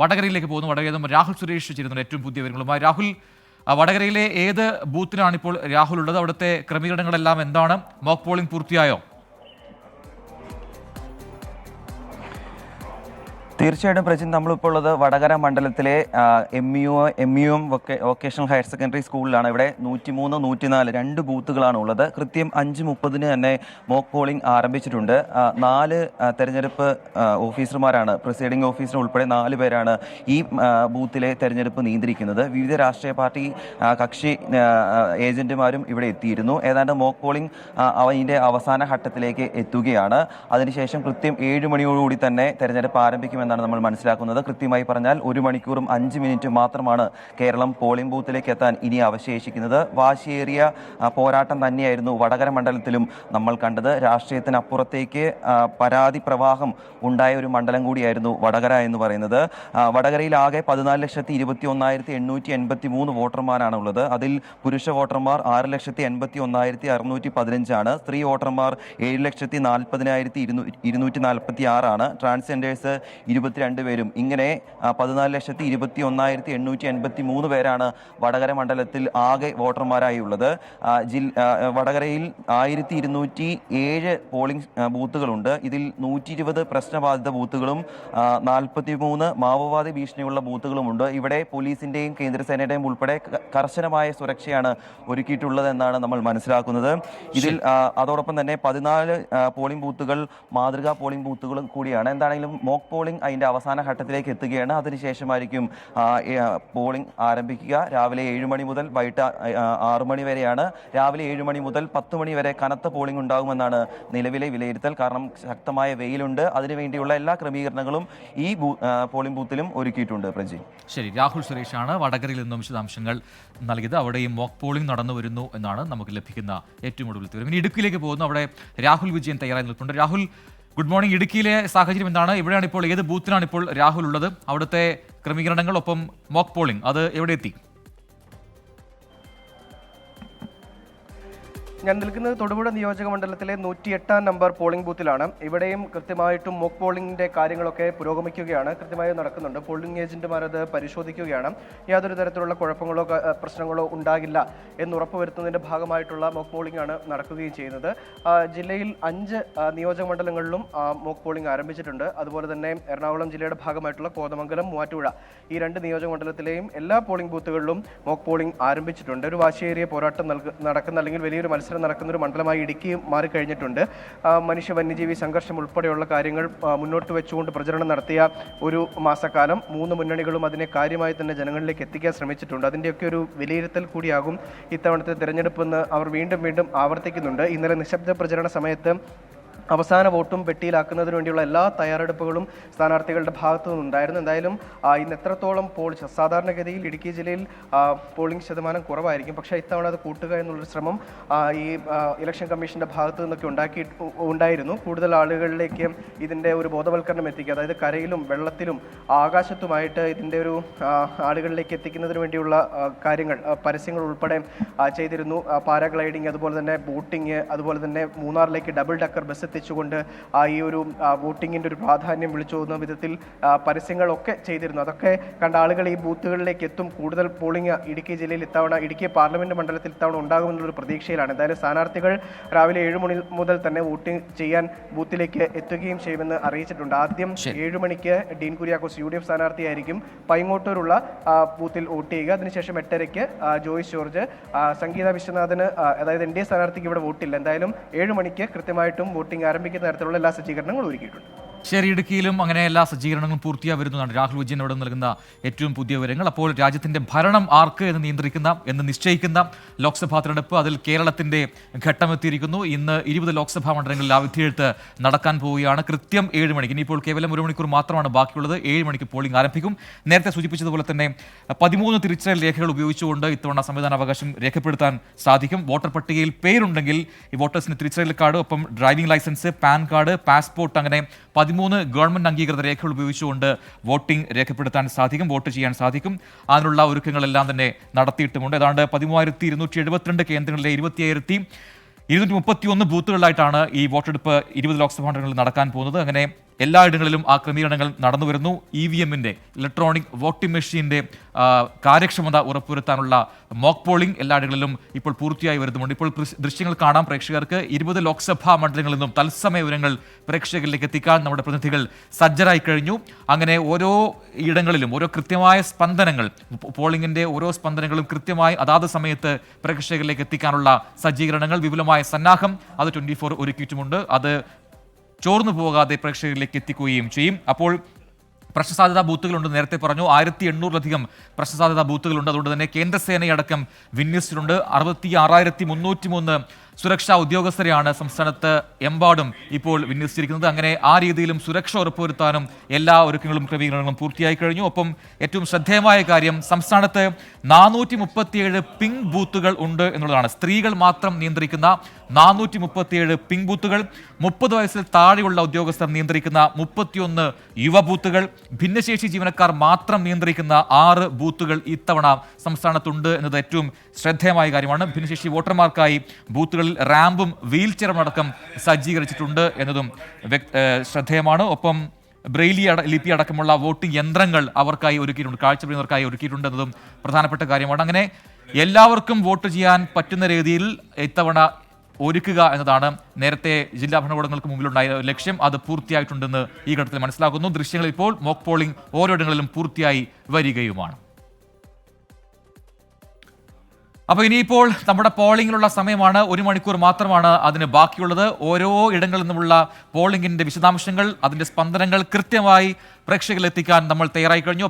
വടകരയിലേക്ക് പോകുന്നു. വടകരയിൽ നിന്ന് രാഹുൽ സുരേഷ് ചേരുന്നുണ്ട് ഏറ്റവും പുതിയ വിവരങ്ങളുമായി. രാഹുൽ വടകരയിലെ ഏത് ബൂത്തിലാണ് ഇപ്പോൾ രാഹുൽ ഉള്ളത്? അവിടുത്തെ ക്രമീകരണങ്ങളെല്ലാം എന്താണ്? മോക്ക് പോളിംഗ് പൂർത്തിയായോ? തീർച്ചയായിട്ടും പ്രജിൻ നമ്മളിപ്പോൾ ഉള്ളത് വടകര മണ്ഡലത്തിലെ M U M U M vocational higher secondary സ്കൂളിലാണ്. ഇവിടെ നൂറ്റിമൂന്ന് നൂറ്റിനാല് രണ്ട് ബൂത്തുകളാണ് ഉള്ളത്. കൃത്യം അഞ്ച് മുപ്പതിന് തന്നെ മോക്ക് പോളിംഗ് ആരംഭിച്ചിട്ടുണ്ട്. നാല് തെരഞ്ഞെടുപ്പ് ഓഫീസർമാരാണ് പ്രിസൈഡിംഗ് ഓഫീസർ ഉൾപ്പെടെ നാല് പേരാണ് ഈ ബൂത്തിലെ തെരഞ്ഞെടുപ്പ് നിയന്ത്രിക്കുന്നത് വിവിധ രാഷ്ട്രീയ പാർട്ടി കക്ഷി ഏജന്റുമാരും ഇവിടെ എത്തിയിരുന്നു. ഏതാണ്ട് മോക്ക് പോളിംഗ് അതിന്റെ അവസാന ഘട്ടത്തിലേക്ക് എത്തുകയാണ്. അതിനുശേഷം കൃത്യം ഏഴ് മണിയോടുകൂടി തന്നെ തെരഞ്ഞെടുപ്പ് ആരംഭിക്കുമെന്നാണ് നമ്മൾ മനസ്സിലാക്കുന്നത്. കൃത്യമായി പറഞ്ഞാൽ ഒരു മണിക്കൂറും അഞ്ച് മിനിറ്റ് മാത്രമാണ് കേരളം പോളിംഗ് ബൂത്തിലേക്ക് എത്താൻ ഇനി അവശേഷിക്കുന്നത്. വാശിയേറിയ പോരാട്ടം തന്നെയായിരുന്നു വടകര മണ്ഡലത്തിലും നമ്മൾ കണ്ടത്. രാഷ്ട്രീയത്തിനപ്പുറത്തേക്ക് പരാതി പ്രവാഹം ഉണ്ടായ ഒരു മണ്ഡലം കൂടിയായിരുന്നു വടകര എന്ന് പറയുന്നത്. വടകരയിൽ ആകെ പതിനാല് ലക്ഷത്തി ഇരുപത്തി ഒന്നായിരത്തി എണ്ണൂറ്റി എൺപത്തി മൂന്ന് വോട്ടർമാരാണ് ഉള്ളത്. അതിൽ പുരുഷ വോട്ടർമാർ ആറ് ലക്ഷത്തി എൺപത്തി ഒന്നായിരത്തി അറുന്നൂറ്റി പതിനഞ്ചാണ്. സ്ത്രീ വോട്ടർമാർ ഏഴ് ലക്ഷത്തി നാൽപ്പതിനായിരത്തി ഇരുന്നൂറ്റി നാൽപ്പത്തി ആറാണ് ട്രാൻസ്ജെൻഡേഴ്സ് ഇരുപത്തിരണ്ട് പേരും. ഇങ്ങനെ പതിനാല് ലക്ഷത്തി ഇരുപത്തി ഒന്നായിരത്തി എണ്ണൂറ്റി എൺപത്തി മൂന്ന് പേരാണ് വടകര മണ്ഡലത്തിൽ ആകെ വോട്ടർമാരായി ഉള്ളത് ജിൽ വടകരയിൽ ആയിരത്തി ഇരുന്നൂറ്റി ഏഴ് പോളിംഗ് ബൂത്തുകളുണ്ട്. ഇതിൽ നൂറ്റി ഇരുപത് പ്രശ്നബാധിത ബൂത്തുകളും നാൽപ്പത്തി മൂന്ന് മാവോവാദി ഭീഷണിയുള്ള ബൂത്തുകളുമുണ്ട്. ഇവിടെ പോലീസിന്റെയും കേന്ദ്രസേനയുടെയും ഉൾപ്പെടെ കർശനമായ സുരക്ഷയാണ് ഒരുക്കിയിട്ടുള്ളതെന്നാണ് നമ്മൾ മനസ്സിലാക്കുന്നത്. ഇതിൽ അതോടൊപ്പം തന്നെ പതിനാല് പോളിംഗ് ബൂത്തുകൾ മാതൃകാ പോളിംഗ് ബൂത്തുകളും കൂടിയാണ്. എന്താണെങ്കിലും മോക്ക് പോളിംഗ് അതിന്റെ അവസാന ഘട്ടത്തിലേക്ക് എത്തുകയാണ്. അതിനുശേഷമായിരിക്കും പോളിംഗ് ആരംഭിക്കുക. രാവിലെ ഏഴ് മണി മുതൽ വൈകിട്ട് ആറു മണി വരെയാണ്. രാവിലെ ഏഴ് മണി മുതൽ പത്ത് മണി വരെ കനത്ത പോളിംഗ് ഉണ്ടാകുമെന്നാണ് നിലവിലെ വിലയിരുത്തൽ. കാരണം ശക്തമായ വെയിലുണ്ട്. അതിനുവേണ്ടിയുള്ള എല്ലാ ക്രമീകരണങ്ങളും ഈ പോളിംഗ് ബൂത്തിലും ഒരുക്കിയിട്ടുണ്ട് പ്രജി. ശരി രാഹുൽ സുരേഷാണ് വടകരയിൽ നിന്നും വിശദാംശങ്ങൾ നൽകിയത്. അവിടെയും മോക്ക് പോളിംഗ് നടന്നു വരുന്നു എന്നാണ് നമുക്ക് ലഭിക്കുന്ന ഏറ്റവും കൂടുതൽ വിവരം. ഇനി ഇടുക്കിയിലേക്ക് പോകുന്നു. അവിടെ രാഹുൽ വിജയൻ തയ്യാറായി നിൽക്കുന്നുണ്ട് രാഹുൽ ഗുഡ് മോർണിംഗ് ഇടുക്കിയിലെ സാഹചര്യം എന്താണ്? എവിടെയാണ് ഇപ്പോൾ ഏത് ബൂത്തിലാണ് ഇപ്പോൾ രാഹുൽ ഉള്ളത്? അവിടുത്തെ ക്രമീകരണങ്ങൾ ഒപ്പം മോക്ക് പോളിംഗ് അത് എവിടെ എത്തി ഞാൻ നിൽക്കുന്നത് തൊടുപുഴ നിയോജക മണ്ഡലത്തിലെ നൂറ്റിയെട്ടാം നമ്പർ പോളിംഗ് ബൂത്തിലാണ്. ഇവിടെയും കൃത്യമായിട്ടും മോക്ക് പോളിംഗിന്റെ കാര്യങ്ങളൊക്കെ പുരോഗമിക്കുകയാണ്. കൃത്യമായി നടക്കുന്നുണ്ട്. പോളിംഗ് ഏജന്റുമാർ അത് പരിശോധിക്കുകയാണ്. യാതൊരു തരത്തിലുള്ള കുഴപ്പങ്ങളോ പ്രശ്നങ്ങളോ ഉണ്ടാകില്ല എന്ന് ഉറപ്പുവരുത്തുന്നതിന്റെ ഭാഗമായിട്ടുള്ള മോക്ക് പോളിംഗ് ആണ് നടക്കുകയും ചെയ്യുന്നത്. ജില്ലയിൽ അഞ്ച് നിയോജക മണ്ഡലങ്ങളിലും മോക്ക് പോളിംഗ് ആരംഭിച്ചിട്ടുണ്ട്. അതുപോലെ തന്നെ എറണാകുളം ജില്ലയുടെ ഭാഗമായിട്ടുള്ള കോതമംഗലം മൂവാറ്റുപുഴ ഈ രണ്ട് നിയോജക മണ്ഡലത്തിലെയും എല്ലാ പോളിംഗ് ബൂത്തുകളിലും മോക്ക് പോളിംഗ് ആരംഭിച്ചിട്ടുണ്ട്. ഒരു വാശിയേറിയ പോരാട്ടം നടക്കുന്ന അല്ലെങ്കിൽ വലിയൊരു മത്സരം നടക്കുന്ന ഒരു മണ്ഡലമായി ഇടുക്കി മാറിക്കഴിഞ്ഞിട്ടുണ്ട്. മനുഷ്യ വന്യജീവി സംഘർഷം ഉൾപ്പെടെയുള്ള കാര്യങ്ങൾ മുന്നോട്ട് വെച്ചുകൊണ്ട് പ്രചരണം നടത്തിയ ഒരു മാസക്കാലം മൂന്ന് മുന്നണികളും അതിനെ കാര്യമായി തന്നെ ജനങ്ങളിലേക്ക് എത്തിക്കാൻ ശ്രമിച്ചിട്ടുണ്ട്. അതിന്റെയൊക്കെ ഒരു വിലയിരുത്തൽ കൂടിയാകും ഇത്തവണത്തെ തിരഞ്ഞെടുപ്പെന്ന് അവർ വീണ്ടും വീണ്ടും ആവർത്തിക്കുന്നുണ്ട്. ഇന്നലെ നിശബ്ദ പ്രചരണ സമയത്ത് അവസാന വോട്ടും പെട്ടിയിലാക്കുന്നതിന് വേണ്ടിയുള്ള എല്ലാ തയ്യാറെടുപ്പുകളും സ്ഥാനാർത്ഥികളുടെ ഭാഗത്തു നിന്നുണ്ടായിരുന്നു. എന്തായാലും ഇന്ന് എത്രത്തോളം പോൾ സാധാരണഗതിയിൽ ഇടുക്കി ജില്ലയിൽ പോളിംഗ് ശതമാനം കുറവായിരിക്കും. പക്ഷേ ഇത്തവണ അത് കൂട്ടുക എന്നുള്ളൊരു ശ്രമം ഈ ഇലക്ഷൻ കമ്മീഷന്റെ ഭാഗത്തു നിന്നൊക്കെ ഉണ്ടാക്കി ഉണ്ടായിരുന്നു. കൂടുതൽ ആളുകളിലേക്ക് ഇതിന്റെ ഒരു ബോധവൽക്കരണം എത്തിക്കുക അതായത് കരയിലും വെള്ളത്തിലും ആകാശത്തുമായിട്ട് ഇതിന്റെ ഒരു ആളുകളിലേക്ക് എത്തിക്കുന്നതിന് വേണ്ടിയുള്ള കാര്യങ്ങൾ പരസ്യങ്ങൾ ഉൾപ്പെടെ ചെയ്തിരുന്നു. പാരാഗ്ലൈഡിങ് അതുപോലെ തന്നെ ബോട്ടിങ് അതുപോലെ തന്നെ മൂന്നാറിലേക്ക് ഡബിൾ ഡക്കർ ബസ് എത്തിച്ചുകൊണ്ട് ഈ ഒരു വോട്ടിങ്ങിന്റെ ഒരു പ്രാധാന്യം വിളിച്ചു പോകുന്ന വിധത്തിൽ പരസ്യങ്ങളൊക്കെ ചെയ്തിരുന്നു. അതൊക്കെ കണ്ട ആളുകൾ ഈ ബൂത്തുകളിലേക്ക് എത്തും. കൂടുതൽ പോളിംഗ് ഇടുക്കി ജില്ലയിൽ ഇത്തവണ ഇടുക്കി പാർലമെന്റ് മണ്ഡലത്തിൽ ഇത്തവണ ഉണ്ടാകുമെന്നുള്ളൊരു പ്രതീക്ഷയിലാണ്. എന്തായാലും സ്ഥാനാർത്ഥികൾ രാവിലെ ഏഴ് മണി മുതൽ തന്നെ വോട്ടിംഗ് ചെയ്യാൻ ബൂത്തിലേക്ക് എത്തുകയും ചെയ്യുമെന്ന് അറിയിച്ചിട്ടുണ്ട്. ആദ്യം ഏഴ് മണിക്ക് Dean Kuriakose U D F സ്ഥാനാർത്ഥിയായിരിക്കും. പൈങ്ങോട്ടൂരുള്ള ബൂത്തിൽ വോട്ട് ചെയ്യുക. അതിനുശേഷം എട്ടരയ്ക്ക് ജോയിസ് ജോർജ് സംഗീത വിശ്വനാഥന് അതായത് എൻ ഡി എ സ്ഥാനാർത്ഥിക്ക് ഇവിടെ വോട്ടില്ല. എന്തായാലും ഏഴ് മണിക്ക് കൃത്യമായിട്ടും വോട്ടിംഗ് ആരംഭിക്കുന്ന തരത്തിലുള്ള എല്ലാ സജ്ജീകരണങ്ങളും ഒരുക്കിയിട്ടുണ്ട്. ശരി ഇടുക്കിയിലും അങ്ങനെ എല്ലാ സജ്ജീകരണങ്ങളും പൂർത്തിയായി വരുന്നതാണ് രാഹുൽ വിജയൻ അവിടെ നൽകുന്ന ഏറ്റവും പുതിയ വിവരങ്ങൾ. അപ്പോൾ രാജ്യത്തിന്റെ ഭരണം ആർക്ക് എന്ന് നിയന്ത്രിക്കുന്ന എന്ന് നിശ്ചയിക്കുന്ന ലോക്സഭാ തിരഞ്ഞെടുപ്പ് അതിൽ കേരളത്തിന്റെ ഘട്ടമെത്തിയിരിക്കുന്നു. ഇന്ന് ഇരുപത് ലോക്സഭാ മണ്ഡലങ്ങളിൽ ആ വിധിയെഴുത്ത് നടക്കാൻ പോവുകയാണ്. കൃത്യം ഏഴ് മണിക്ക്. ഇനിയിപ്പോൾ കേവലം ഒരു മണിക്കൂർ മാത്രമാണ് ബാക്കിയുള്ളത്. ഏഴ് മണിക്ക് പോളിംഗ് ആരംഭിക്കും. നേരത്തെ സൂചിപ്പിച്ചതുപോലെ തന്നെ പതിമൂന്ന് തിരിച്ചറിയൽ രേഖകൾ ഉപയോഗിച്ചുകൊണ്ട് ഇത്തവണ സംവിധാനാവകാശം രേഖപ്പെടുത്താൻ സാധിക്കും. വോട്ടർ പട്ടികയിൽ പേരുണ്ടെങ്കിൽ ഈ വോട്ടേഴ്സിന് തിരിച്ചറിയൽ കാർഡ് ഒപ്പം driving licence PAN card passport അങ്ങനെ പതിമൂന്ന് ഗവൺമെന്റ് അംഗീകൃത രേഖകൾ ഉപയോഗിച്ചുകൊണ്ട് വോട്ടിംഗ് രേഖപ്പെടുത്താൻ സാധിക്കും വോട്ട് ചെയ്യാൻ സാധിക്കും. അതിനുള്ള ഒരുക്കങ്ങളെല്ലാം തന്നെ നടത്തിയിട്ടുമുണ്ട്. ഏതാണ്ട് പതിമൂവായിരത്തി ഇരുന്നൂറ്റി എഴുപത്തിരണ്ട് കേന്ദ്രങ്ങളിലെ ഇരുപത്തിയായിരത്തി ഇരുന്നൂറ്റി മുപ്പത്തി ഒന്ന് ബൂത്തുകളിലായിട്ടാണ് ഈ വോട്ടെടുപ്പ് ഇരുപത് ലോക്സഭാ മണ്ഡലങ്ങളിൽ നടക്കാൻ പോകുന്നത്. അങ്ങനെ എല്ലാ ഇടങ്ങളിലും ആ ക്രമീകരണങ്ങൾ നടന്നു വരുന്നു. ഇ വി എമ്മിന്റെ ഇലക്ട്രോണിക് വോട്ടിംഗ് മെഷീന്റെ കാര്യക്ഷമത ഉറപ്പുവരുത്താനുള്ള മോക്ക് പോളിംഗ് എല്ലായിടങ്ങളിലും ഇപ്പോൾ പൂർത്തിയായി വരുന്നുണ്ട് ഇപ്പോൾ ദൃശ്യങ്ങൾ കാണാം പ്രേക്ഷകർക്ക്. ഇരുപത് ലോക്സഭാ മണ്ഡലങ്ങളിൽ നിന്നും തത്സമയ വിവരങ്ങൾ പ്രേക്ഷകരിലേക്ക് എത്തിക്കാൻ നമ്മുടെ പ്രതിനിധികൾ സജ്ജരായി കഴിഞ്ഞു. അങ്ങനെ ഓരോ ഇടങ്ങളിലും ഓരോ കൃത്യമായ സ്പന്ദനങ്ങൾ പോളിംഗിന്റെ ഓരോ സ്പന്ദനങ്ങളും കൃത്യമായി അതാത് സമയത്ത് പ്രേക്ഷകരിലേക്ക് എത്തിക്കാനുള്ള സജ്ജീകരണങ്ങൾ വിപുലമായ സന്നാഹം അത് ട്വന്റി ഫോർ ഒരുക്കിയിട്ടുമുണ്ട്. അത് ചോർന്നു പോകാതെ പ്രേക്ഷകരിലേക്ക് എത്തിക്കുകയും ചെയ്യും. അപ്പോൾ പ്രശ്നസാധ്യതാ ബൂത്തുകളുണ്ട്. നേരത്തെ പറഞ്ഞു ആയിരത്തി എണ്ണൂറിലധികം പ്രശ്നസാധ്യതാ ബൂത്തുകളുണ്ട്. അതുകൊണ്ട് തന്നെ കേന്ദ്രസേനയടക്കം വിന്യസിച്ചിട്ടുണ്ട്. അറുപത്തി ആറായിരത്തി മുന്നൂറ്റി മൂന്ന് സുരക്ഷാ ഉദ്യോഗസ്ഥരെയാണ് സംസ്ഥാനത്ത് എമ്പാടും ഇപ്പോൾ വിന്യസിച്ചിരിക്കുന്നത്. അങ്ങനെ ആ രീതിയിലും സുരക്ഷ ഉറപ്പുവരുത്താനും എല്ലാ ഒരുക്കങ്ങളും ക്രമീകരണങ്ങളും പൂർത്തിയായി കഴിഞ്ഞു. ഒപ്പം ഏറ്റവും ശ്രദ്ധേയമായ കാര്യം സംസ്ഥാനത്ത് നാനൂറ്റി മുപ്പത്തിയേഴ് പിങ്ക് ബൂത്തുകൾ ഉണ്ട് എന്നുള്ളതാണ്. സ്ത്രീകൾ മാത്രം നിയന്ത്രിക്കുന്ന നാനൂറ്റി മുപ്പത്തിയേഴ് പിങ്ക് ബൂത്തുകൾ മുപ്പത് വയസ്സിൽ താഴെയുള്ള ഉദ്യോഗസ്ഥർ നിയന്ത്രിക്കുന്ന മുപ്പത്തിയൊന്ന് യുവ ബൂത്തുകൾ ഭിന്നശേഷി ജീവനക്കാർ മാത്രം നിയന്ത്രിക്കുന്ന ആറ് ബൂത്തുകൾ ഇത്തവണ സംസ്ഥാനത്തുണ്ട് എന്നത് ഏറ്റവും ശ്രദ്ധേയമായ കാര്യമാണ്. ഭിന്നശേഷി വോട്ടർമാർക്കായി ബൂത്തുകളിൽ റാമ്പും വീൽ ചെയറും അടക്കം സജ്ജീകരിച്ചിട്ടുണ്ട് എന്നതും ശ്രദ്ധേയമാണ്. ഒപ്പം ബ്രെയിലി അട ലിപി അടക്കമുള്ള വോട്ടിംഗ് യന്ത്രങ്ങൾ അവർക്കായി ഒരുക്കിയിട്ടുണ്ട് കാഴ്ചപ്പെടുന്നവർക്കായി ഒരുക്കിയിട്ടുണ്ട് എന്നതും പ്രധാനപ്പെട്ട കാര്യമാണ്. അങ്ങനെ എല്ലാവർക്കും വോട്ട് ചെയ്യാൻ പറ്റുന്ന രീതിയിൽ ഇത്തവണ ഒരുക്കുക എന്നതാണ് നേരത്തെ ജില്ലാ ഭരണകൂടങ്ങൾക്ക് മുമ്പിലുണ്ടായ ലക്ഷ്യം. അത് പൂർത്തിയായിട്ടുണ്ടെന്ന് ഈ ഘട്ടത്തിൽ മനസ്സിലാക്കുന്നു. ദൃശ്യങ്ങൾ ഇപ്പോൾ മോക്ക് പോളിംഗ് ഓരോ ഇടങ്ങളിലും പൂർത്തിയായി വരികയുമാണ്. അപ്പോൾ ഇനിയിപ്പോൾ നമ്മുടെ പോളിംഗിനുള്ള സമയമാണ്. ഒരു മണിക്കൂർ മാത്രമാണ് അതിന് ബാക്കിയുള്ളത്. ഓരോ ഇടങ്ങളിൽ നിന്നുമുള്ള പോളിംഗിന്റെ വിശദാംശങ്ങൾ അതിന്റെ സ്പന്ദനങ്ങൾ കൃത്യമായി പ്രേക്ഷകരിലെത്തിക്കാൻ നമ്മൾ തയ്യാറായി കഴിഞ്ഞു.